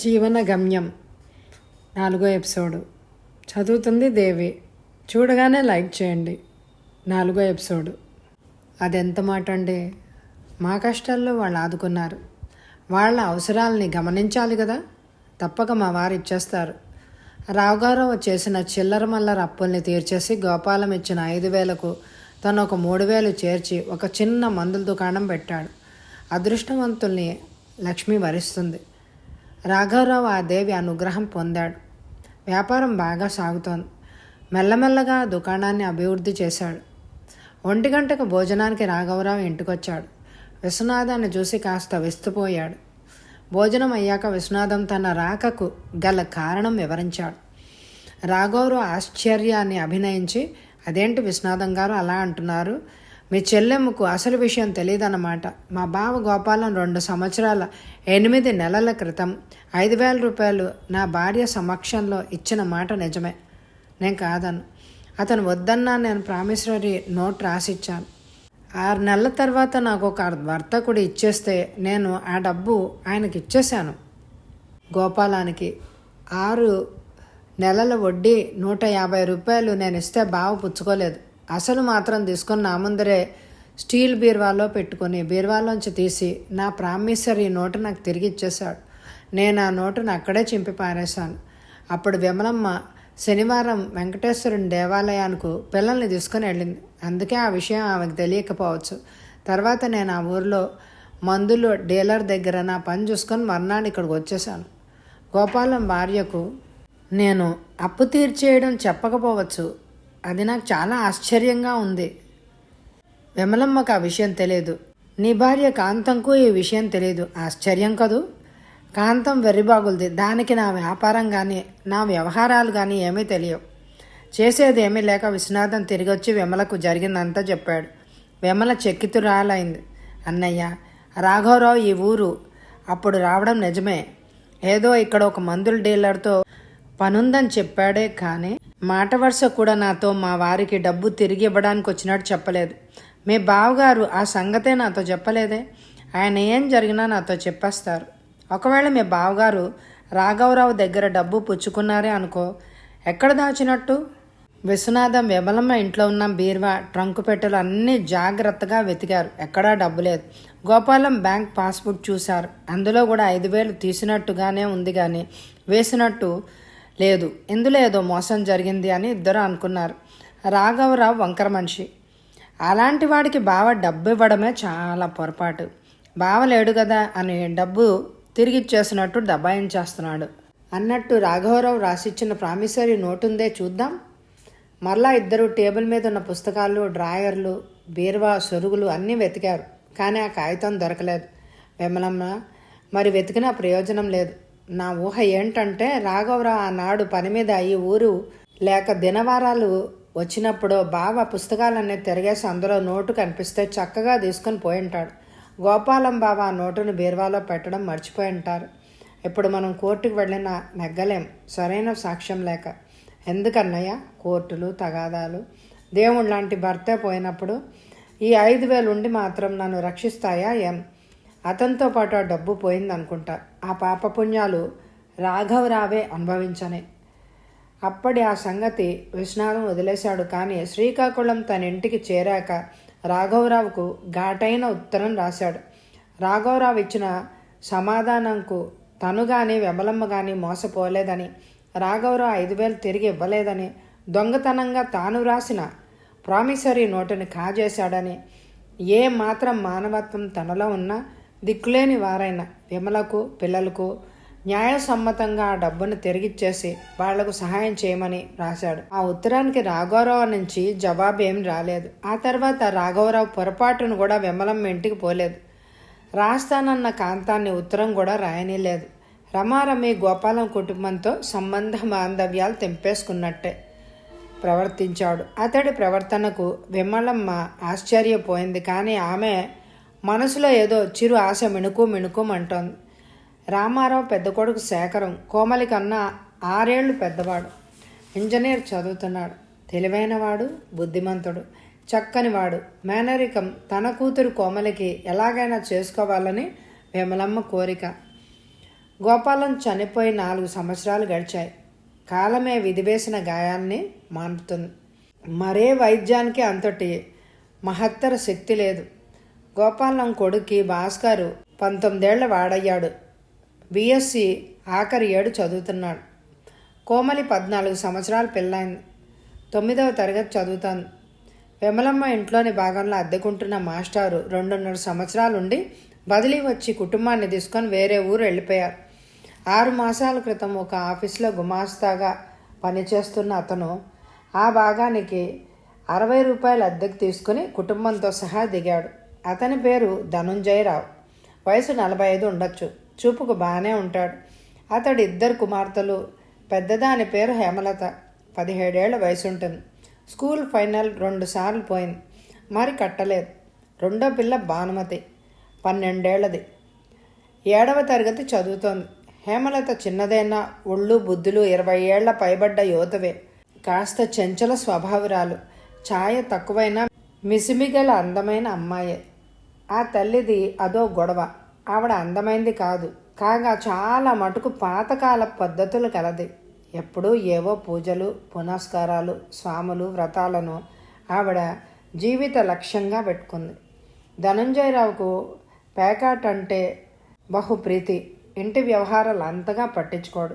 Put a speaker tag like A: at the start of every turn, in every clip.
A: జీవన గమ్యం నాలుగో ఎపిసోడు. చదువుతుంది దేవి. చూడగానే లైక్ చేయండి. నాలుగో ఎపిసోడు. అదెంత మాట అండి మా కష్టాల్లో వాళ్ళు ఆదుకున్నారు. వాళ్ళ అవసరాలని గమనించాలి కదా? తప్పక మా వారు ఇచ్చేస్తారు. రావుగారు చేసిన చిల్లర మల్లర అప్పుల్ని తీర్చేసి గోపాలం ఇచ్చిన ఐదు వేలకు తను ఒక మూడు వేలు చేర్చి ఒక చిన్న మందుల దుకాణం పెట్టాడు. అదృష్టవంతుల్ని లక్ష్మి వరిస్తుంది. రాఘవరావు ఆ దేవి అనుగ్రహం పొందాడు. వ్యాపారం బాగా సాగుతోంది. మెల్లమెల్లగా దుకాణాన్ని అభివృద్ధి చేశాడు. ఒంటి గంటకు భోజనానికి రాఘవరావు ఇంటికొచ్చాడు. విశ్వనాథాన్ని చూసి కాస్త విస్తుపోయాడు. భోజనం అయ్యాక విశ్వనాథం తన రాకకు గల కారణం వివరించాడు. రాఘవరావు ఆశ్చర్యాన్ని అభినయించి అదేంటి విశ్వనాథం గారు అలా అంటున్నారు? మీ చెల్లెమ్మకు అసలు విషయం తెలియదన్నమాట. మా బావ గోపాలం రెండు సంవత్సరాల ఎనిమిది నెలల క్రితం ఐదు వేల రూపాయలు నా భార్య సమక్షంలో ఇచ్చిన మాట నిజమే. నేను కాదను. అతను వద్దన్నా నేను ప్రామిసరీ నోట్ రాసిచ్చాను. ఆరు నెలల తర్వాత నాకు ఒక వర్తకుడు ఇచ్చేస్తే నేను ఆ డబ్బు ఆయనకి ఇచ్చేశాను. గోపాలానికి ఆరు నెలల వడ్డీ నూట యాభై రూపాయలు నేను ఇస్తే బావ పుచ్చుకోలేదు. అసలు మాత్రం తీసుకొని నా ముందరే స్టీల్ బీర్వాలో పెట్టుకొని బీర్వాలోంచి తీసి నా ప్రామిసరీ నోటు నాకు తిరిగి ఇచ్చేశాడు. నేను ఆ నోటును అక్కడే చింపి పారేశాను. అప్పుడు విమలమ్మ శనివారం వెంకటేశ్వరుని దేవాలయానికి పిల్లల్ని తీసుకొని వెళ్ళింది. అందుకే ఆ విషయం ఆమెకు తెలియకపోవచ్చు. తర్వాత నేను ఆ ఊరిలో మందులు డీలర్ దగ్గర నా పని చూసుకొని మర్నాడు ఇక్కడికి వచ్చేసాను గోపాలం భార్యకు నేను అప్పు తీర్చేయడం చెప్పకపోవచ్చు. అది నాకు చాలా ఆశ్చర్యంగా ఉంది. విమలమ్మకు ఆ విషయం తెలియదు. నీ భార్య కాంతంకు ఈ విషయం తెలియదు. ఆశ్చర్యం కదూ? కాంతం వెర్రిబాగులది. దానికి నా వ్యాపారం కానీ నా వ్యవహారాలు కానీ ఏమీ తెలియవు. చేసేది ఏమీ లేక విశ్వనాథం తిరిగొచ్చి విమలకు జరిగిందంతా చెప్పాడు. విమల చెక్కితురాలైంది. అన్నయ్య రాఘవరావు ఈ ఊరు అప్పుడు రావడం నిజమే. ఏదో ఇక్కడ ఒక మందుల డీలర్తో పనుందని చెప్పాడే కానీ మాట వరుస కూడా నాతో మా వారికి డబ్బు తిరిగి ఇవ్వడానికి వచ్చినట్టు చెప్పలేదు. మీ బావగారు ఆ సంగతే నాతో చెప్పలేదే. ఆయన ఏం జరిగినా నాతో చెప్పేస్తారు. ఒకవేళ మీ బావగారు రాఘవరావు దగ్గర డబ్బు పుచ్చుకున్నారే అనుకో ఎక్కడ దాచినట్టు? విశ్వనాథం విమలమ్మ ఇంట్లో ఉన్న బీర్వా ట్రంకు పెట్టెలు అన్నీ జాగ్రత్తగా వెతికారు. ఎక్కడా డబ్బు లేదు. గోపాలం బ్యాంక్ పాస్బుక్ చూశారు. అందులో కూడా ఐదు వేలు తీసినట్టుగానే ఉంది కానీ వేసినట్టు లేదు ఇందులో ఏదో మోసం జరిగింది అని ఇద్దరు అనుకున్నారు. రాఘవరావు వంకర మనిషి. అలాంటి వాడికి బావ డబ్బు ఇవ్వడమే చాలా పొరపాటు. బావ లేడు కదా అని డబ్బు తిరిగిచ్చేసినట్టు దబాయించేస్తున్నాడు. అన్నట్టు రాఘవరావు రాసిచ్చిన ప్రామిసరీ నోటుందే చూద్దాం. మరలా ఇద్దరు టేబుల్ మీద ఉన్న పుస్తకాలు డ్రాయర్లు బీరువా సొరుగులు అన్నీ వెతికారు. కానీ ఆ కాగితం దొరకలేదు. విమలమ్మ మరి వెతికినా ప్రయోజనం లేదు. నా ఊహ ఏంటంటే రాఘవరావు ఆనాడు పని మీద ఈ ఊరు లేక దినవారాలు వచ్చినప్పుడు బావ పుస్తకాలన్నీ తిరిగేసి అందులో నోటు కనిపిస్తే చక్కగా తీసుకొని పోయి ఉంటాడు గోపాలం బావ ఆ నోటును బీరువాలో పెట్టడం మర్చిపోయి ఉంటారు. ఇప్పుడు మనం కోర్టుకు వెళ్ళిన నెగ్గలేం. సరైన సాక్ష్యం లేక. ఎందుకన్నయ్య? కోర్టులు తగాదాలు. దేవుడు లాంటి భర్తే పోయినప్పుడు ఈ ఐదు వేలు ఉండి మాత్రం నన్ను రక్షిస్తాయా? ఏం? అతనితో పాటు ఆ డబ్బు పోయిందనుకుంటా. ఆ పాపపుణ్యాలు రాఘవరావే అనుభవించనే. అప్పటి ఆ సంగతి విశ్వనాథం వదిలేశాడు. కానీ శ్రీకాకుళం తన ఇంటికి చేరాక రాఘవరావుకు ఘాటైన ఉత్తరం రాశాడు. రాఘవరావు ఇచ్చిన సమాధానంకు తను కానీ వెమలమ్మ కానీ మోసపోలేదని రాఘవరావు ఐదు వేలు తిరిగి ఇవ్వలేదని దొంగతనంగా తాను రాసిన ప్రామిసరీ నోటుని కాజేశాడని ఏ మాత్రం మానవత్వం తనలో ఉన్నా దిక్కులేని వారైన విమలకు పిల్లలకు న్యాయసమ్మతంగా ఆ డబ్బును తిరిగిచ్చేసి వాళ్ళకు సహాయం చేయమని రాశాడు. ఆ ఉత్తరానికి రాఘవరావు నుంచి జవాబు ఏం రాలేదు. ఆ తర్వాత రాఘవరావు పొరపాటును కూడా విమలమ్మ ఇంటికి పోలేదు. రాస్తానన్న కాంతాన్ని ఉత్తరం కూడా రాయనిలేదు. రమారమి గోపాలం కుటుంబంతో సంబంధ బాంధవ్యాలు తెంపేసుకున్నట్టే ప్రవర్తించాడు. అతడి ప్రవర్తనకు విమలమ్మ ఆశ్చర్యపోయింది. కానీ ఆమె మనసులో ఏదో చిరు ఆశ మిణుకు మిణుకుమంటోంది రామారావు పెద్ద కొడుకు శేఖరం కోమలి కన్నా ఆరేళ్ళు పెద్దవాడు. ఇంజనీర్ చదువుతున్నాడు. తెలివైనవాడు బుద్ధిమంతుడు చక్కనివాడు. మేనరికం తన కూతురు కోమలికి ఎలాగైనా చేసుకోవాలని విమలమ్మ కోరిక. గోపాలం చనిపోయి నాలుగు సంవత్సరాలు గడిచాయి. కాలమే విధివేసిన గాయాన్ని మాన్పుతుంది మరే వైద్యానికి అంతటి మహత్తర శక్తి లేదు. గోపాలం కొడుక్కి భాస్కరు పంతొమ్మిదేళ్ళ వాడయ్యాడు. బిఎస్సి ఆఖరి ఏడు చదువుతున్నాడు. కోమలి పద్నాలుగు సంవత్సరాల పిల్లైంది తొమ్మిదవ తరగతి చదువుతాను. విమలమ్మ ఇంట్లోని భాగంలో అద్దెకుంటున్న మాస్టారు రెండున్నర సంవత్సరాలుండి బదిలీ వచ్చి కుటుంబాన్ని తీసుకొని వేరే ఊరు వెళ్ళిపోయారు. ఆరు మాసాల క్రితం ఒక ఆఫీస్లో గుమాస్తాగా పనిచేస్తున్న అతను ఆ భాగానికి అరవై రూపాయల అద్దెకు తీసుకుని కుటుంబంతో సహా దిగాడు. అతని పేరు ధనుంజయరావు. వయసు నలభై ఐదు ఉండొచ్చు. చూపుకు బాగానే ఉంటాడు. అతడి ఇద్దరు కుమార్తెలు పెద్దదాని పేరు హేమలత. పదిహేడేళ్ళ వయసు ఉంటుంది స్కూల్ ఫైనల్ రెండు సార్లు పోయింది. మరి కట్టలేదు. రెండో పిల్ల భానుమతి. పన్నెండేళ్ళది. ఏడవ తరగతి చదువుతోంది. హేమలత చిన్నదైనా ఒళ్ళు బుద్ధులు ఇరవై ఏళ్ళ పైబడ్డ యువతవే. కాస్త చెంచల స్వభావరాలు. ఛాయ తక్కువైనా మిసిమిగల అందమైన అమ్మాయే. ఆ తల్లిది అదో గొడవ. ఆవిడ అందమైంది కాదు. కాగా చాలా మటుకు పాతకాల పద్ధతులు కలది. ఎప్పుడూ ఏవో పూజలు పునస్కారాలు స్వాములు వ్రతాలను ఆవిడ జీవిత లక్ష్యంగా పెట్టుకుంది. ధనంజయరావుకు పేకాట్ అంటే బహుప్రీతి ఇంటి వ్యవహారాలు అంతగా పట్టించుకోడు.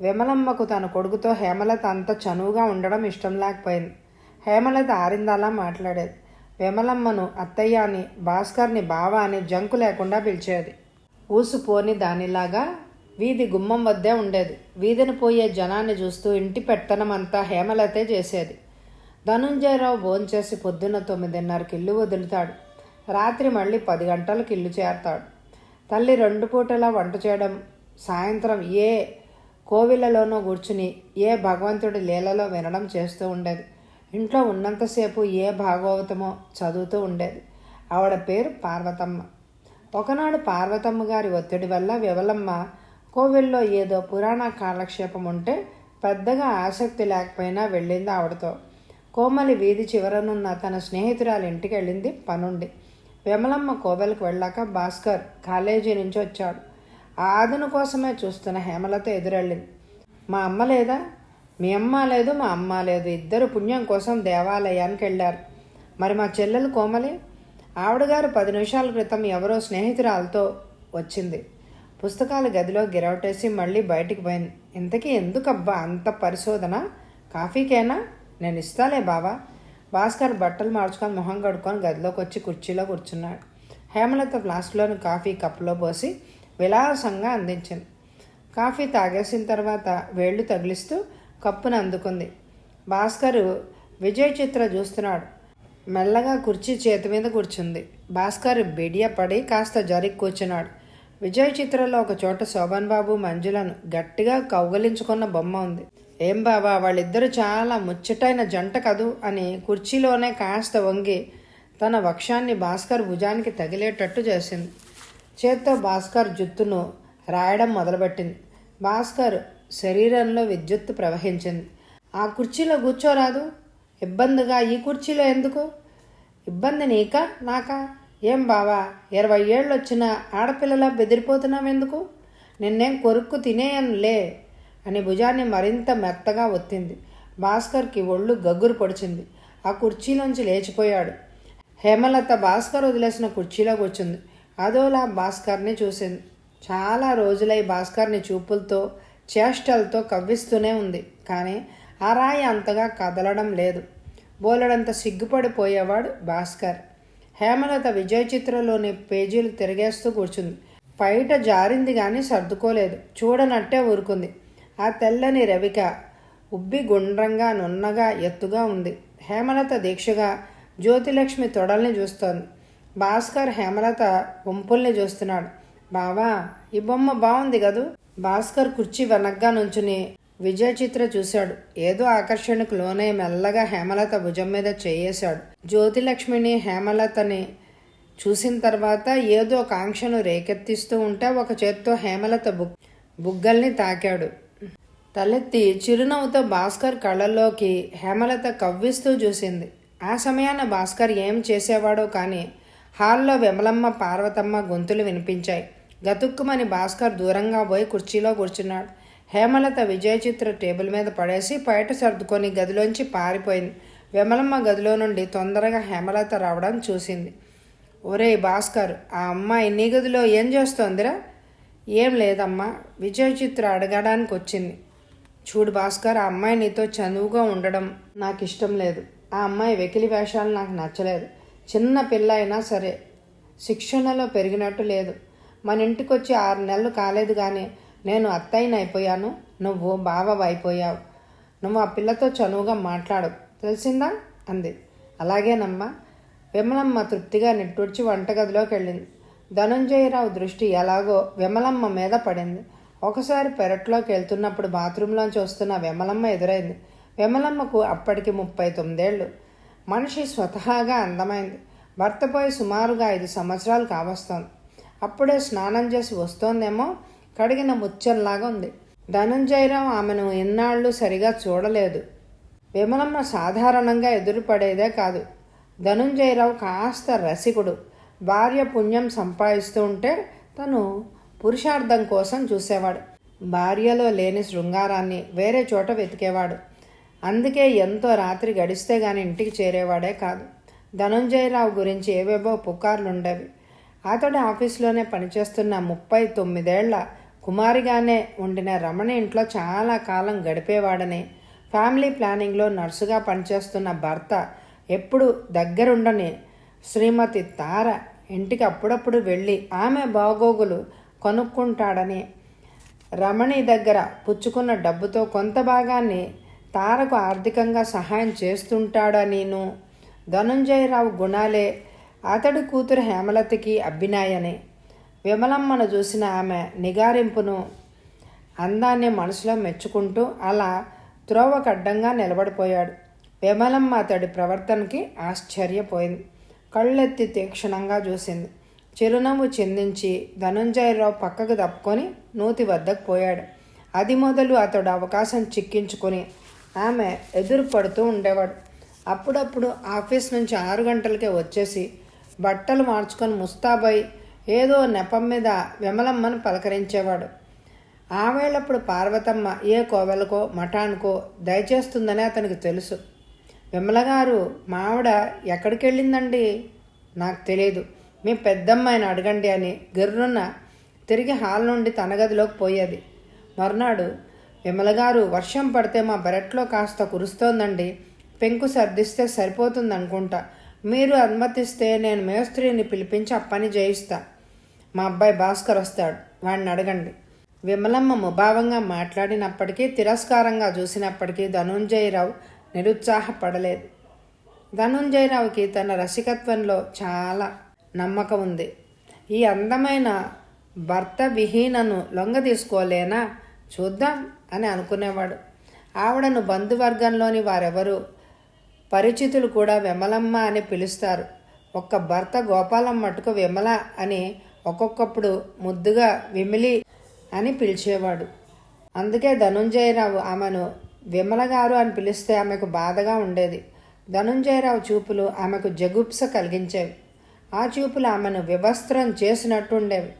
A: విమలమ్మకు తన కొడుకుతో హేమలత అంత చనువుగా ఉండడం ఇష్టం లేకపోయింది. హేమలత ఆరిందాలా మాట్లాడేది. విమలమ్మను అత్తయ్య అని భాస్కర్ని బావ అని జంకు లేకుండా పిలిచేది. ఊసుపోని దానిలాగా వీధి గుమ్మం వద్దే ఉండేది. వీధిని పోయే జనాన్ని చూస్తూ ఇంటి పెత్తనమంతా హేమలతే చేసేది. ధనుంజయరావు భోంచేసి పొద్దున్న తొమ్మిదిన్నరకి ఇల్లు వదులుతాడు. రాత్రి మళ్ళీ పది గంటలకు ఇల్లు చేరతాడు. తల్లి రెండు పూటలా వంట చేయడం సాయంత్రం ఏ కోవిలలోనో కూర్చుని ఏ భగవంతుడి లీలలో వినడం చేస్తూ ఉండేది. ఇంట్లో ఉన్నంతసేపు ఏ భాగవతమో చదువుతూ ఉండేది. ఆవిడ పేరు పార్వతమ్మ. ఒకనాడు పార్వతమ్మ గారి ఒత్తిడి వల్ల వివలమ్మ కోవిల్లో ఏదో పురాణ కాలక్షేపం ఉంటే పెద్దగా ఆసక్తి లేకపోయినా వెళ్ళింది ఆవిడతో. కోమలి వీధి చివరనున్న తన స్నేహితురాలి ఇంటికి వెళ్ళింది పనుండి. విమలమ్మ కోవెలకు వెళ్ళాక భాస్కర్ కాలేజీ నుంచి వచ్చాడు. ఆ ఆదను కోసమే చూస్తున్న హేమలత ఎదురెళ్ళింది. మా అమ్మ లేదా? మీ అమ్మ లేదు మా అమ్మ లేదు. ఇద్దరు పుణ్యం కోసం దేవాలయానికి వెళ్ళారు. మరి మా చెల్లెలు కోమలి ఆవిడగారు పది నిమిషాల క్రితం ఎవరో స్నేహితురాలతో వచ్చింది. పుస్తకాల గదిలో గిరవటేసి మళ్ళీ బయటికి పోయింది. ఇంతకీ ఎందుకబ్బా అంత పరిశోధన? కాఫీకేనా నేను ఇస్తాలే బావా. భాస్కర్ బట్టలు మార్చుకొని మొహం కడుక్కొని గదిలోకి వచ్చి కుర్చీలో కూర్చున్నాడు. హేమలత ఫ్లాస్క్లోని కాఫీ కప్లో పోసి విలాసంగా అందించింది. కాఫీ తాగేసిన తర్వాత వేళ్ళు తగిలిస్తూ కప్పును అందుకుంది. భాస్కరు విజయ్ చిత్ర చూస్తున్నాడు. మెల్లగా కుర్చీ చేతి మీద కూర్చుంది. భాస్కర్ బిడియపడి కాస్త జరిగి కూర్చున్నాడు. విజయ్ చిత్రలో ఒక చోట శోభన్ బాబు మంజులను గట్టిగా కౌగలించుకున్న బొమ్మ ఉంది. ఏం బాబా వాళ్ళిద్దరూ చాలా ముచ్చటైన జంట కదూ అని కుర్చీలోనే కాస్త వంగి తన వక్షాన్ని భాస్కర్ భుజానికి తగిలేటట్టు చేసింది. చేత్తో భాస్కర్ జుత్తును రాయడం మొదలుపెట్టింది. భాస్కర్ శరీరంలో విద్యుత్తు ప్రవహించింది. ఆ కుర్చీలో కూర్చోరాదు. ఇబ్బందిగా ఈ కుర్చీలో ఎందుకు? ఇబ్బంది నీకా? నాకా? ఏం బావా? ఇరవై ఏళ్ళు వచ్చిన ఆడపిల్లలా బెదిరిపోతున్నావెందుకు? నిన్నేం కొరుక్కు తినేయనులే అని భుజాన్ని మరింత మెత్తగా ఒత్తింది. భాస్కర్కి ఒళ్ళు గగ్గురు పొడిచింది. ఆ కుర్చీలోంచి లేచిపోయాడు. హేమలత భాస్కర్ వదిలేసిన కుర్చీలో కూర్చుంది. అదోలా భాస్కర్ని చూసింది. చాలా రోజులై భాస్కర్ని చూపులతో చేష్టలతో కవ్విస్తూనే ఉంది. కానీ ఆ రాయి అంతగా కదలడం లేదు. బోలెడంత సిగ్గుపడిపోయేవాడు భాస్కర్. హేమలత విజయ చిత్రలోని పేజీలు తిరిగేస్తూ కూర్చుంది. బయట జారింది కానీ సర్దుకోలేదు. చూడనట్టే ఊరుకుంది. ఆ తెల్లని రవిక ఉబ్బి గుండ్రంగా నున్నగా ఎత్తుగా ఉంది. హేమలత దీక్షగా జ్యోతిలక్ష్మి తొడల్ని చూస్తోంది. భాస్కర్ హేమలత వంపుల్ని చూస్తున్నాడు. బావా ఈ బొమ్మ బాగుంది కదూ? భాస్కర్ కుర్చీ వెనగ్గా నుంచుని విజయ చిత్ర చూశాడు. ఏదో ఆకర్షణకు లోనే మెల్లగా హేమలత భుజం మీద చేయేశాడు. జ్యోతిలక్ష్మిని హేమలతని చూసిన తర్వాత ఏదో కాంక్షను రేకెత్తిస్తూ ఉంటే ఒక చేత్తో హేమలత బుగ్ బుగ్గల్ని తాకాడు. తలెత్తి చిరునవ్వుతో భాస్కర్ కళ్ళల్లోకి హేమలత కవ్విస్తూ చూసింది. ఆ సమయాన భాస్కర్ ఏం చేసేవాడో కానీ హాల్లో విమలమ్మ పార్వతమ్మ గొంతులు వినిపించాయి. గతుక్కుమని భాస్కర్ దూరంగా పోయి కుర్చీలో కూర్చున్నాడు. హేమలత విజయ చిత్ర టేబుల్ మీద పడేసి బయట సర్దుకొని గదిలోంచి పారిపోయింది. విమలమ్మ గదిలో నుండి తొందరగా హేమలత రావడం చూసింది. ఒరేయ్ భాస్కర్ ఆ అమ్మాయి నీ గదిలో ఏం చేస్తోందిరా? ఏం లేదమ్మా విజయ చిత్ర అడగడానికి వచ్చింది. చూడు భాస్కర్ ఆ అమ్మాయి నీతో చనువుగా ఉండడం నాకు ఇష్టం లేదు. ఆ అమ్మాయి వెకిలి వేషాలు నాకు నచ్చలేదు. చిన్న పిల్ల అయినా సరే శిక్షణలో పెరిగినట్టు లేదు. మన ఇంటికి వచ్చి ఆరు నెలలు కాలేదు కానీ నేను అత్తయ్యని అయిపోయాను. నువ్వు బావ అయిపోయావు. నువ్వు ఆ పిల్లతో చనువుగా మాట్లాడు. తెలిసిందా? అంది. అలాగేనమ్మా. విమలమ్మ తృప్తిగా నిట్టూడ్చి వంటగదిలోకి వెళ్ళింది. ధనంజయరావు దృష్టి ఎలాగో విమలమ్మ మీద పడింది. ఒకసారి పెరట్లోకి వెళ్తున్నప్పుడు బాత్రూంలోంచి వస్తున్న విమలమ్మ ఎదురైంది. విమలమ్మకు అప్పటికి ముప్పై తొమ్మిదేళ్ళు. మనిషి స్వతహాగా అందమైంది. భర్త పోయి సుమారుగా ఐదు సంవత్సరాలు కావస్తోంది. అప్పుడే స్నానం చేసి వస్తోందేమో కడిగిన ముచ్చల్లాగా ఉంది. ధనంజయరావు ఆమెను ఎన్నాళ్ళు సరిగా చూడలేదు. విమలమ్మ సాధారణంగా ఎదురుపడేదే కాదు. ధనుంజయరావు కాస్త రసికుడు. భార్య పుణ్యం సంపాదిస్తూ ఉంటే తను పురుషార్థం కోసం చూసేవాడు. భార్యలో లేని శృంగారాన్ని వేరే చోట వెతికేవాడు. అందుకే ఎంతో రాత్రి గడిస్తే గాని ఇంటికి చేరేవాడే కాదు. ధనుంజయరావు గురించి ఏవేవో పుకార్లుండేవి. అతడు ఆఫీసులోనే పనిచేస్తున్న ముప్పై తొమ్మిదేళ్ళ కుమారిగానే ఉండిన రమణ ఇంట్లో చాలా కాలం గడిపేవాడని. ఫ్యామిలీ ప్లానింగ్లో నర్సుగా పనిచేస్తున్న భర్త ఎప్పుడు దగ్గరుండని. శ్రీమతి తార ఇంటికి అప్పుడప్పుడు వెళ్ళి ఆమె బాగోగులు కొనుక్కుంటాడని. రమణి దగ్గర పుచ్చుకున్న డబ్బుతో కొంత భాగాన్ని తారకు ఆర్థికంగా సహాయం చేస్తుంటాడనిను. ధనుంజయరావు గుణాలే అతడి కూతురు హేమలతకి అభినాయని విమలమ్మను చూసిన ఆమె నిగారింపును అందాన్ని మనసులో మెచ్చుకుంటూ అలా త్రోవకడ్డంగా నిలబడిపోయాడు. విమలమ్మ అతడి ప్రవర్తనకి ఆశ్చర్యపోయింది. కళ్ళెత్తి తీక్షణంగా చూసింది. చిరునవ్వు చిందించి ధనుంజయరావు పక్కకు తప్పుకొని నూతి వద్దకు పోయాడు. అది మొదలు అతడు అవకాశం చిక్కించుకొని ఆమె ఎదురు పడుతూ ఉండేవాడు. అప్పుడప్పుడు ఆఫీస్ నుంచి ఆరు గంటలకే వచ్చేసి బట్టలు మార్చుకొని ముస్తాబై ఏదో నెపం మీద విమలమ్మను పలకరించేవాడు. ఆ వేళప్పుడు పార్వతమ్మ ఏ కోవెలకో మఠానికో దయచేస్తుందని అతనికి తెలుసు. విమలగారు మావిడ ఎక్కడికి వెళ్ళిందండి నాకు తెలియదు మీ పెద్దమ్మాయిని అడగండి అని గిర్రున్న తిరిగి హాల్ నుండి తన గదిలోకి పోయేది. మర్నాడు విమలగారు వర్షం పడితే మా బెరట్లో కాస్త కురుస్తోందండి. పెంకు సర్దిస్తే సరిపోతుంది అనుకుంటా మీరు అనుమతిస్తే నేను మేస్త్రిని పిలిపించి ఆ పని చేయిస్తా. మా అబ్బాయి భాస్కర్ వస్తాడు. వాడిని అడగండి. విమలమ్మ ముభావంగా మాట్లాడినప్పటికీ తిరస్కారంగా చూసినప్పటికీ ధనుంజయరావు నిరుత్సాహపడలేదు. ధనుంజయరావుకి తన రసికత్వంలో చాలా నమ్మకం ఉంది. ఈ అందమైన భర్త విహీనను లొంగ తీసుకోలేనా? చూద్దాం అని అనుకునేవాడు. ఆవిడను బంధువర్గంలోని వారెవరు పరిచితులు కూడా విమలమ్మ అని పిలుస్తారు. ఒక్క భర్త గోపాలం మటుకు విమల అని ఒక్కొక్కప్పుడు ముద్దుగా విమిలి అని పిలిచేవాడు. అందుకే ధనుంజయరావు ఆమెను విమల గారు అని పిలిస్తే ఆమెకు బాధగా ఉండేది. ధనుంజయరావు చూపులు ఆమెకు జగుప్స కలిగించేవి. ఆ చూపులు ఆమెను వివస్త్రం చేసినట్టుండేవి.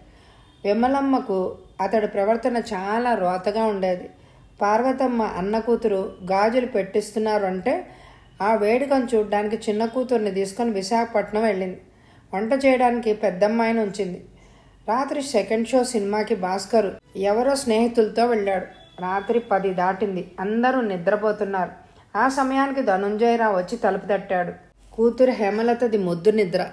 A: విమలమ్మకు అతడి ప్రవర్తన చాలా రోతగా ఉండేది. పార్వతమ్మ అన్న కూతురు గాజులు పెట్టిస్తున్నారు అంటే ఆ వేడుకను చూడడానికి చిన్న కూతుర్ని తీసుకొని విశాఖపట్నం వెళ్ళింది. వంట చేయడానికి పెద్దమ్మాయిని ఉంచింది. రాత్రి సెకండ్ షో సినిమాకి భాస్కర్ ఎవరో స్నేహితులతో వెళ్ళాడు. రాత్రి పది దాటింది. అందరూ నిద్రపోతున్నారు. ఆ సమయానికి ధనుంజయరావు వచ్చి తలుపు తట్టాడు. కూతురు హేమలతది ముద్దు నిద్ర.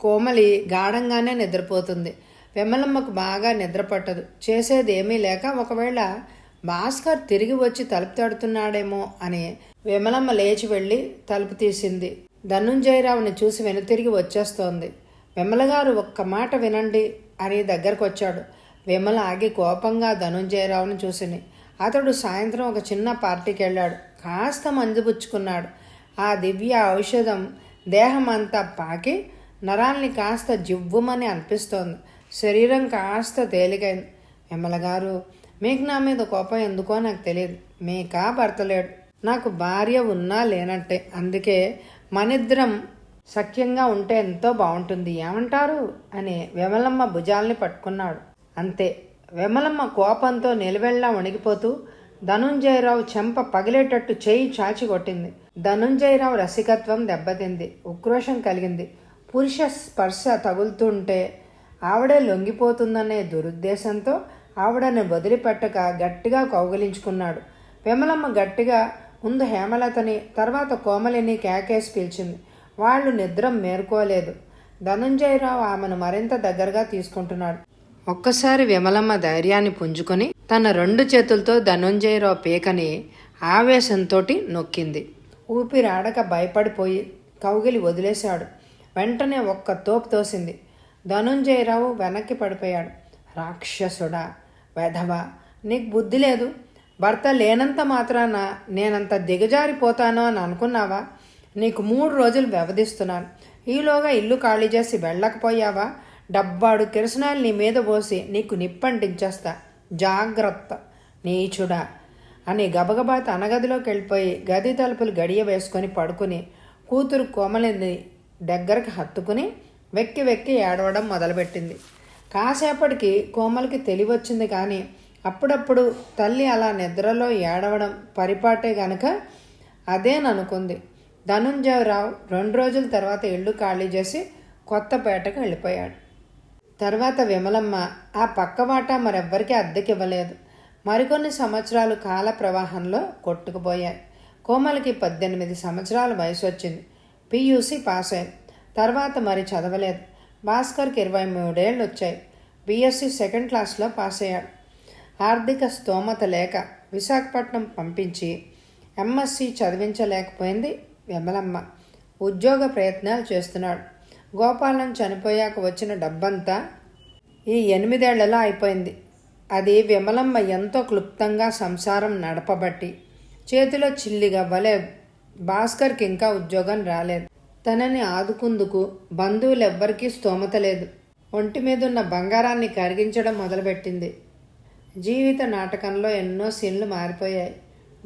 A: కోమలి గాఢంగానే నిద్రపోతుంది. విమలమ్మకు బాగా నిద్ర పట్టదు చేసేది ఏమీ లేక ఒకవేళ భాస్కర్ తిరిగి వచ్చి తలుపు తడుతున్నాడేమో అని విమలమ్మ లేచి వెళ్ళి తలుపు తీసింది. ధనుంజయరావుని చూసి వెనుతిరిగి వచ్చేస్తోంది. విమలగారు ఒక్క మాట వినండి అని దగ్గరకు వచ్చాడు విమల ఆగి కోపంగా ధనుంజయరావుని చూసింది. అతడు సాయంత్రం ఒక చిన్న పార్టీకి వెళ్ళాడు కాస్త మందుపుచ్చుకున్నాడు ఆ దివ్య ఔషధం దేహం అంతా పాకి నరాల్ని కాస్త జివ్వుమని అనిపిస్తోంది. శరీరం కాస్త తేలికైంది. విమల గారు మీకు నా మీద కోపం ఎందుకో నాకు తెలియదు మీకా భర్త లేడు. నాకు భార్య ఉన్నా లేనట్టే అందుకే మనిద్దరం సఖ్యంగా ఉంటే ఎంతో బాగుంటుంది. ఏమంటారు? అని విమలమ్మ భుజాల్ని పట్టుకున్నాడు. అంతే. విమలమ్మ కోపంతో నిలవెళ్ళా వణిగిపోతూ ధనుంజయరావు చెంప పగిలేటట్టు చేయి చాచి కొట్టింది. ధనుంజయరావు రసికత్వం దెబ్బతింది. ఉక్రోషం కలిగింది. పురుష స్పర్శ తగులుతుంటే ఆవిడే లొంగిపోతుందనే దురుద్దేశంతో ఆవిడని వదిలిపెట్టక గట్టిగా కౌగిలించుకున్నాడు. విమలమ్మ గట్టిగా ముందు హేమలతని తర్వాత కోమలిని కేకేసి పిలిచింది. వాళ్ళు నిద్ర మేరుకోలేదు ధనుంజయరావు ఆమెను మరింత దగ్గరగా తీసుకుంటున్నాడు. ఒక్కసారి విమలమ్మ ధైర్యాన్ని పుంజుకొని తన రెండు చేతులతో ధనుంజయరావు పీకని ఆవేశంతో నొక్కింది. ఊపిరాడక భయపడిపోయి కౌగిలి వదిలేశాడు. వెంటనే ఒక్క తోపు తోసింది. ధనుంజయరావు వెనక్కి పడిపోయాడు. రాక్షసుడా వెధవ నీకు బుద్ధి లేదు. భర్త లేనంత మాత్రాన నేనంత దిగజారిపోతాను అని అనుకున్నావా? నీకు మూడు రోజులు వ్యవధిస్తున్నాను. ఈలోగా ఇల్లు ఖాళీ చేసి వెళ్ళకపోయావా? డబ్బాడు కిరసనాలు నీ మీద పోసి నీకు నిప్పంటించేస్తా. జాగ్రత్త నీచుడా అని గబగబా తన గదిలోకి వెళ్ళిపోయి గది తలుపులు గడియ వేసుకొని పడుకుని కూతురు కోమలిని దగ్గరకు హత్తుకుని వెక్కి వెక్కి ఏడవడం మొదలుపెట్టింది. కాసేపటికి కోమలికి తెలివచ్చింది కానీ అప్పుడప్పుడు తల్లి అలా నిద్రలో ఏడవడం పరిపాటే గనక అదేననుకుంది. ధనుంజయరావు రెండు రోజుల తర్వాత ఇల్లు ఖాళీ చేసి కొత్తపేటకు వెళ్ళిపోయాడు. తర్వాత విమలమ్మ ఆ పక్క వాటా మరెవ్వరికీ అద్దెకివ్వలేదు. మరికొన్ని సంవత్సరాలు కాల ప్రవాహంలో కొట్టుకుపోయాయి. కోమలకి పద్దెనిమిది సంవత్సరాల వయసు వచ్చింది పియూసీ పాస్ అయింది తర్వాత మరి చదవలేదు. భాస్కర్కి ఇరవై మూడేళ్ళు వచ్చాయి బీఎస్సీ సెకండ్ క్లాస్లో పాస్ అయ్యాడు ఆర్థిక స్తోమత లేక విశాఖపట్నం పంపించి ఎంఎస్సి చదివించలేకపోయింది విమలమ్మ. ఉద్యోగ ప్రయత్నాలు చేస్తున్నాడు. గోపాలం చనిపోయాక వచ్చిన డబ్బంతా ఈ ఎనిమిదేళ్ళలో అయిపోయింది. అది విమలమ్మ ఎంతో క్లుప్తంగా సంసారం నడపబట్టి చేతిలో చిల్లిగా వలే భాస్కర్కి ఇంకా ఉద్యోగం రాలేదు. తనని ఆదుకుందుకు బంధువులెవ్వరికీ స్తోమత లేదు. ఒంటి మీదున్న బంగారాన్ని కరిగించడం మొదలుపెట్టింది. జీవిత నాటకంలో ఎన్నో సీన్లు మారిపోయాయి.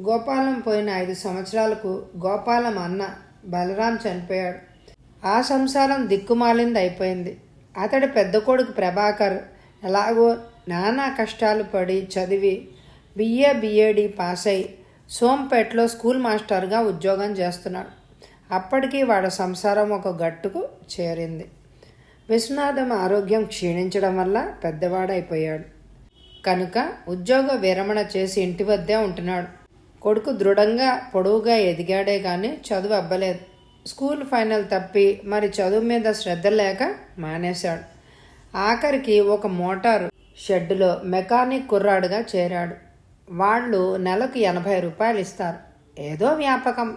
A: గోపాలం పోయిన ఐదు సంవత్సరాలకు గోపాలం అన్న బలరాం చనిపోయాడు. ఆ సంసారం దిక్కుమాలింది అయిపోయింది. అతడి పెద్ద కొడుకు ప్రభాకర్ ఎలాగో నానా కష్టాలు పడి చదివి బిఏ బిఏడి పాస్ అయి సోంపేటలో స్కూల్ మాస్టర్గా ఉద్యోగం చేస్తున్నాడు. అప్పటికీ వాడి సంసారం ఒక గట్టుకు చేరింది. విశ్వనాథం ఆరోగ్యం క్షీణించడం వల్ల పెద్దవాడైపోయాడు. కనుక ఉద్యోగ విరమణ చేసి ఇంటి వద్దే ఉంటున్నాడు. కొడుకు దృఢంగా పొడవుగా ఎదిగాడే కానీ చదువు అబ్బలేదు. స్కూల్ ఫైనల్ తప్పి మరి చదువు మీద శ్రద్ధ లేక మానేశాడు. ఆఖరికి ఒక మోటారు షెడ్డులో మెకానిక్ కుర్రాడుగా చేరాడు. వాళ్ళు నెలకు ఎనభై రూపాయలు ఇస్తారు. ఏదో వ్యాపకం.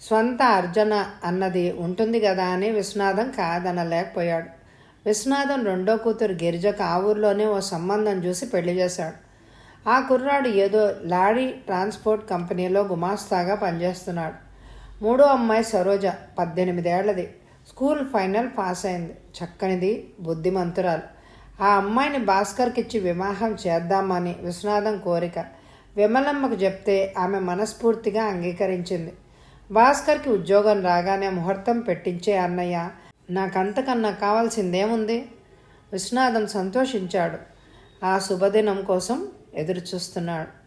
A: స్వంత అర్జన అన్నది ఉంటుంది కదా అని విశ్వనాథం కాదనలేకపోయాడు. విశ్వనాథం రెండో కూతురు గిరిజకు ఆ ఊర్లోనే ఓ సంబంధం చూసి పెళ్ళి చేశాడు. ఆ కుర్రాడు ఏదో లారీ ట్రాన్స్పోర్ట్ కంపెనీలో గుమాస్తాగా పనిచేస్తున్నాడు. మూడో అమ్మాయి సరోజ పద్దెనిమిదేళ్ళది. స్కూల్ ఫైనల్ పాస్ అయింది. చక్కనిది బుద్ధిమంతురాలు. ఆ అమ్మాయిని భాస్కర్కిచ్చి వివాహం చేద్దామని విశ్వనాథం కోరిక. విమలమ్మకు చెప్తే ఆమె మనస్ఫూర్తిగా అంగీకరించింది. భాస్కర్కి ఉద్యోగం రాగానే ముహూర్తం పెట్టించే అన్నయ్య నాకంతకన్నా కావాల్సిందేముంది? విశ్వనాథం సంతోషించాడు. ఆ శుభదినం కోసం ఎదురుచూస్తున్నాడు.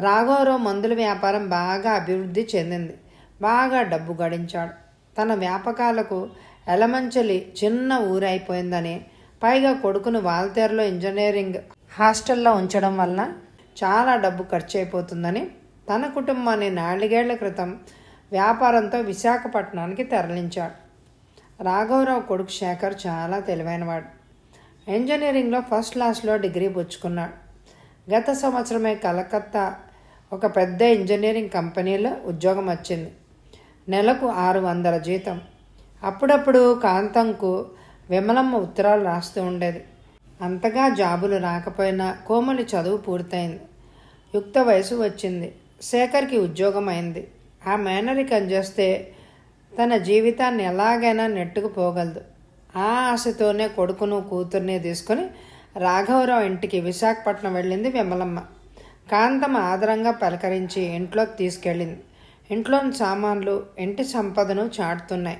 A: రాఘవరావు మందుల వ్యాపారం బాగా అభివృద్ధి చెందింది. బాగా డబ్బు గడించాడు. తన వ్యాపకాలకు ఎలమంచలి చిన్న ఊరైపోయిందని పైగా కొడుకును వాల్తేరులో ఇంజనీరింగ్ హాస్టల్లో ఉంచడం వలన చాలా డబ్బు ఖర్చు అయిపోతుందని తన కుటుంబాన్ని నాలుగేళ్ళ క్రితం వ్యాపారంతో విశాఖపట్నానికి తరలించాడు. రాఘవరావు కొడుకు శేఖర్ చాలా తెలివైనవాడు. ఇంజనీరింగ్లో ఫస్ట్ క్లాస్లో డిగ్రీ పుచ్చుకున్నాడు. గత సంవత్సరమే కలకత్తా ఒక పెద్ద ఇంజనీరింగ్ కంపెనీలో ఉద్యోగం వచ్చింది. నెలకు ఆరు వందల జీతం. అప్పుడప్పుడు కాంతంకు విమలమ్మ ఉత్తరాలు రాస్తూ ఉండేది. అంతగా జాబులు రాకపోయినా కోమలి చదువు పూర్తయింది. యుక్త వయసు వచ్చింది. శేఖర్కి ఉద్యోగం అయింది. ఆ మేనరికం చేస్తే తన జీవితాన్ని ఎలాగైనా నెట్టుకుపోగలదు. ఆ ఆశతోనే కొడుకును కూతుర్ని తీసుకొని రాఘవరావు ఇంటికి విశాఖపట్నం వెళ్ళింది విమలమ్మ కాంతమ్మ ఆదరంగా పలకరించి ఇంట్లోకి తీసుకెళ్ళింది. ఇంట్లోని సామాన్లు ఇంటి సంపదను చాటుతున్నాయి.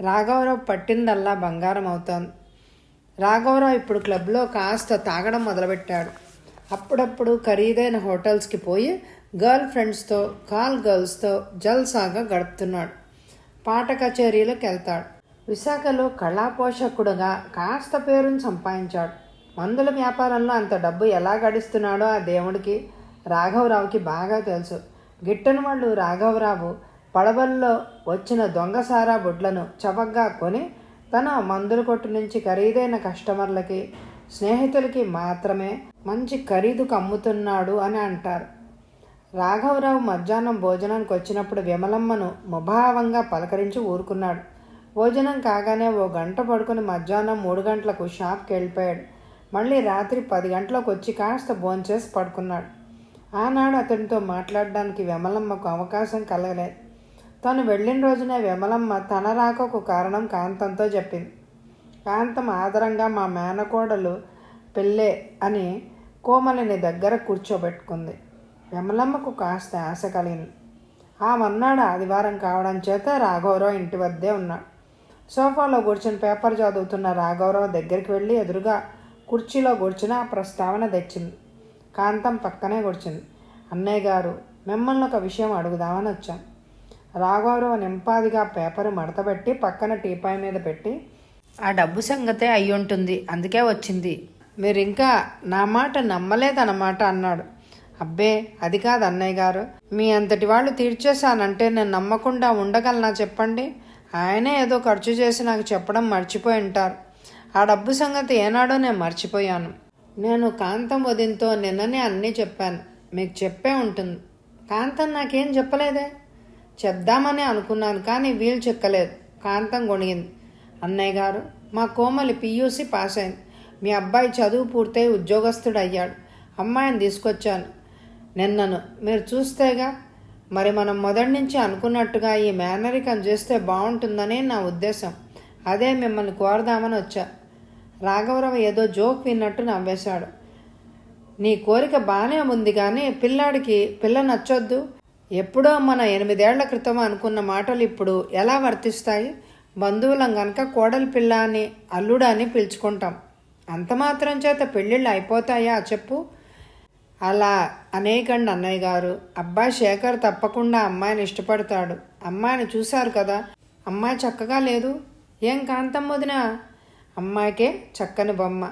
A: రాఘవరావు పట్టిందల్లా బంగారం అవుతోంది. రాఘవరావు ఇప్పుడు క్లబ్లో కాస్త తాగడం మొదలుపెట్టాడు. అప్పుడప్పుడు ఖరీదైన హోటల్స్కి పోయి గర్ల్ ఫ్రెండ్స్తో కాల్ గర్ల్స్తో జల్సాగా గడుపుతున్నాడు. పాట కచేరీలకు వెళ్తాడు. విశాఖలో కళాపోషకుడుగా కాస్త పేరును సంపాదించాడు. మందుల వ్యాపారంలో అంత డబ్బు ఎలా గడిస్తున్నాడో ఆ దేవుడికి రాఘవరావుకి బాగా తెలుసు. గిట్టని వాళ్ళు రాఘవరావు పడవల్లో వచ్చిన దొంగసారా బుడ్లను చవగ్గా కొని తన మందుల కొట్టు నుంచి ఖరీదైన కస్టమర్లకి స్నేహితులకి మాత్రమే మంచి ఖరీదుకు అమ్ముతున్నాడు అని అంటారు. రాఘవరావు మధ్యాహ్నం భోజనానికి వచ్చినప్పుడు విమలమ్మను ముభావంగా పలకరించి ఊరుకున్నాడు. భోజనం కాగానే ఓ గంట పడుకుని మధ్యాహ్నం మూడు గంటలకు షాప్కి వెళ్ళిపోయాడు. మళ్ళీ రాత్రి పది గంటలకు వచ్చి కాస్త భోంచేసి పడుకున్నాడు. ఆనాడు అతనితో మాట్లాడడానికి విమలమ్మకు అవకాశం కలగలేదు. తను వెళ్ళిన రోజునే విమలమ్మ తన రాకకు కారణం కాంతంతో చెప్పింది. కాంతం ఆదరంగా మా మేనకోడలు పెళ్ళే అని కోమలిని దగ్గర కూర్చోబెట్టుకుంది. విమలమ్మకు కాస్త ఆశ కలిగింది. ఆ మన్నాడు ఆదివారం కావడం చేత రాఘవరావు ఇంటి వద్దే ఉన్నాడు. సోఫాలో కూర్చుని పేపర్ చదువుతున్న రాఘవరావు దగ్గరికి వెళ్ళి ఎదురుగా కుర్చీలో కూర్చుని ఆ ప్రస్తావన తెచ్చింది. కాంతం పక్కనే కూర్చుంది. అన్నయ్య గారు మిమ్మల్ని ఒక విషయం అడుగుదామని వచ్చాను రాఘవరావు నింపాదిగా పేపర్ మడతపెట్టి పక్కన టీపాయ్ మీద పెట్టి ఆ డబ్బు సంగతే అయ్యుంటుంది ఉంటుంది అందుకే వచ్చింది. మీరు ఇంకా నా మాట నమ్మలేదన్నమాట అన్నాడు. అబ్బే అది కాదు అన్నయ్య గారు. మీ అంతటి వాళ్ళు తీర్చేశానంటే నేను నమ్మకుండా ఉండగలనా చెప్పండి? ఆయనే ఏదో ఖర్చు చేసి నాకు చెప్పడం మర్చిపోయి ఉంటారు. ఆ డబ్బు సంగతి ఏనాడో నేను మర్చిపోయాను. నేను కాంతం వదినతో నిన్ననే అన్నీ చెప్పాను. మీకు చెప్పే ఉంటుంది. కాంతం నాకేం చెప్పలేదే? చెప్దామని అనుకున్నాను కానీ వీలు చెక్కలేదు. కాంతం గొణిగింది. అన్నయ్య గారు మా కోమలి పియూసి పాస్ అయింది మీ అబ్బాయి చదువు పూర్తయి ఉద్యోగస్తుడు అయ్యాడు అమ్మాయిని తీసుకొచ్చాను. నిన్నను. మీరు చూస్తేగా మరి మనం మొదటి నుంచి అనుకున్నట్టుగా ఈ మేనరికం చేస్తే బాగుంటుందని నా ఉద్దేశం. అదే మిమ్మల్ని కోరదామని వచ్చా. రాఘవరావు ఏదో జోక్ విన్నట్టు నవ్వేశాడు. నీ కోరిక బాగానే ఉంది కానీ పిల్లాడికి పిల్ల నచ్చొద్దు. ఎప్పుడో మన ఎనిమిదేళ్ళ క్రితం అనుకున్న మాటలు ఇప్పుడు ఎలా వర్తిస్తాయి? బంధువులం గనక కోడలి పిల్ల అని అల్లుడా అని పిలుచుకుంటాం. అంత మాత్రం చేత పెళ్ళిళ్ళు అయిపోతాయా చెప్పు. అలా అనేకండి అన్నయ్య గారు. అబ్బాయి శేఖర్ తప్పకుండా అమ్మాయిని ఇష్టపడతాడు. అమ్మాయిని చూశారు కదా? అమ్మాయి చక్కగా లేదు. ఏం కాంతం వదినా? అమ్మాయికే చక్కని బొమ్మ.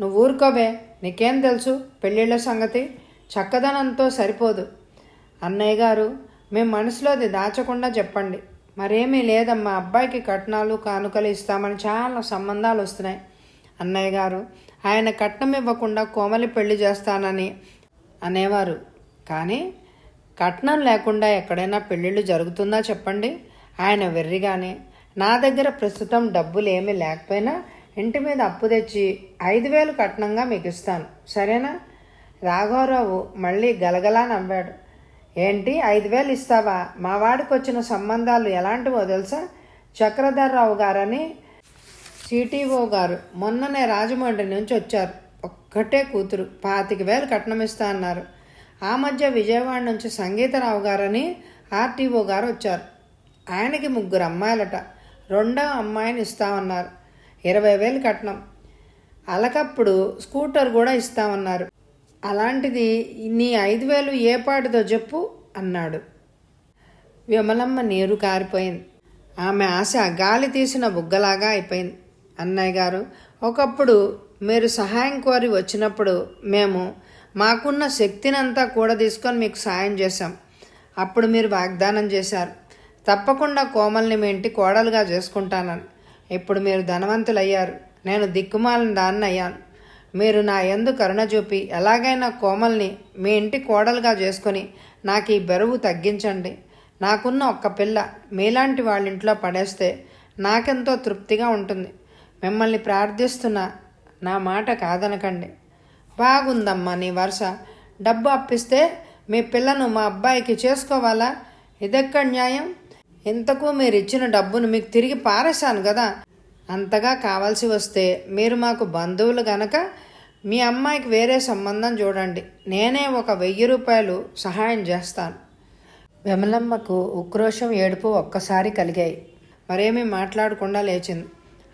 A: నువ్వు ఊరుకోవే నీకేం తెలుసు? పెళ్ళిళ్ళ సంగతి చక్కదనంతో సరిపోదు. అన్నయ్య గారు మేము మనసులోది దాచకుండా చెప్పండి. మరేమీ లేదమ్మా అబ్బాయికి కట్నాలు కానుకలు ఇస్తామని చాలా సంబంధాలు వస్తున్నాయి. అన్నయ్య గారు ఆయన కట్నం ఇవ్వకుండా కోమలి పెళ్ళి చేస్తానని అనేవారు. కానీ కట్నం లేకుండా ఎక్కడైనా పెళ్ళిళ్ళు జరుగుతుందా చెప్పండి? ఆయన వెర్రిగానే నా దగ్గర ప్రస్తుతం డబ్బులు ఏమీ లేకపోయినా ఇంటి మీద అప్పు తెచ్చి ఐదు వేలు కట్నంగా మీకు ఇస్తాను సరేనా? రాఘవరావు మళ్ళీ గలగలా నవ్వాడు. ఏంటి ఐదు వేలు ఇస్తావా? మా వాడికి వచ్చిన సంబంధాలు ఎలాంటివో తెలుసా? చక్రధర్రావు గారని సిటీఓ గారు మొన్ననే రాజమండ్రి నుంచి వచ్చారు. ఒక్కటే కూతురు. పాతిక వేలు కట్నం ఇస్తా అన్నారు. ఆ మధ్య విజయవాడ నుంచి సంగీతరావు గారని ఆర్టీఓ గారు వచ్చారు. ఆయనకి ముగ్గురు అమ్మాయిలట. రెండో అమ్మాయిని ఇస్తామన్నారు. ఇరవై వేలు కట్నం. అలకప్పుడు స్కూటర్ కూడా ఇస్తామన్నారు. అలాంటిది నీ ఐదు వేలు ఏ పాటిదో చెప్పు అన్నాడు. విమలమ్మ నీరు కారిపోయింది. ఆమె ఆశ గాలి తీసిన బుగ్గలాగా అయిపోయింది. అన్నయ్య గారు ఒకప్పుడు మీరు సహాయం కోరి వచ్చినప్పుడు మేము మాకున్న శక్తినంతా కూడా తీసుకొని మీకు సాయం చేశాం. అప్పుడు మీరు వాగ్దానం చేశారు. తప్పకుండా కోమల్ని మీ ఇంటి కోడలుగా చేసుకుంటానని. ఇప్పుడు మీరు ధనవంతులయ్యారు. నేను దిక్కుమాలిన దాన్ని అయ్యాను. మీరు నా ఎందు కరుణ చూపి ఎలాగైనా కోమల్ని మీ ఇంటి కోడలుగా చేసుకొని నాకు ఈ బరువు తగ్గించండి. నాకున్న ఒక్క పిల్ల మీలాంటి వాళ్ళ ఇంట్లో పడేస్తే నాకెంతో తృప్తిగా ఉంటుంది. మిమ్మల్ని ప్రార్థిస్తున్నా నా మాట కాదనకండి. బాగుందమ్మా నీ వరుస. డబ్బు అప్పిస్తే మీ పిల్లను మా అబ్బాయికి చేసుకోవాలా? ఇదెక్కడ న్యాయం? ఇంతకు మీరు ఇచ్చిన డబ్బును మీకు తిరిగి పారేశాను కదా అంతగా కావాల్సి వస్తే మీరు మాకు బంధువులు గనక మీ అమ్మాయికి వేరే సంబంధం చూడండి. నేనే ఒక వెయ్యి రూపాయలు సహాయం చేస్తాను. విమలమ్మకు ఉక్రోషం ఏడుపు ఒక్కసారి కలిగాయి. మరేమీ మాట్లాడకుండా లేచింది.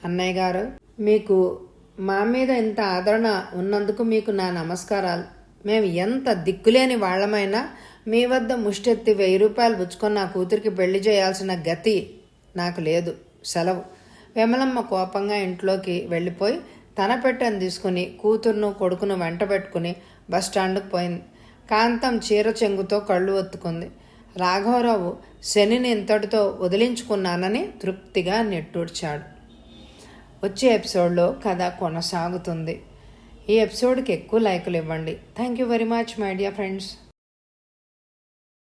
A: అన్నయ్య గారు మీకు మా మీద ఇంత ఆదరణ ఉన్నందుకు మీకు నా నమస్కారాలు. మేము ఎంత దిక్కులేని వాళ్ళమైనా మీ వద్ద ముష్టెత్తి వెయ్యి రూపాయలు పుచ్చుకొని నా కూతురికి పెళ్ళి చేయాల్సిన గతి నాకు లేదు సెలవు. విమలమ్మ కోపంగా ఇంట్లోకి వెళ్ళిపోయి తన పెట్టెను తీసుకుని కూతురును కొడుకును వెంట పెట్టుకుని బస్ పోయింది. కాంతం చీర చెంగుతో కళ్ళు ఒత్తుకుంది. రాఘవరావు శనిని ఇంతటితో వదిలించుకున్నానని తృప్తిగా నెట్టూడ్చాడు వచ్చే ఎపిసోడ్లో కథ కొనసాగుతుంది. ఈ ఎపిసోడ్కి ఎక్కువ లైకులు ఇవ్వండి. Thank you very much my dear friends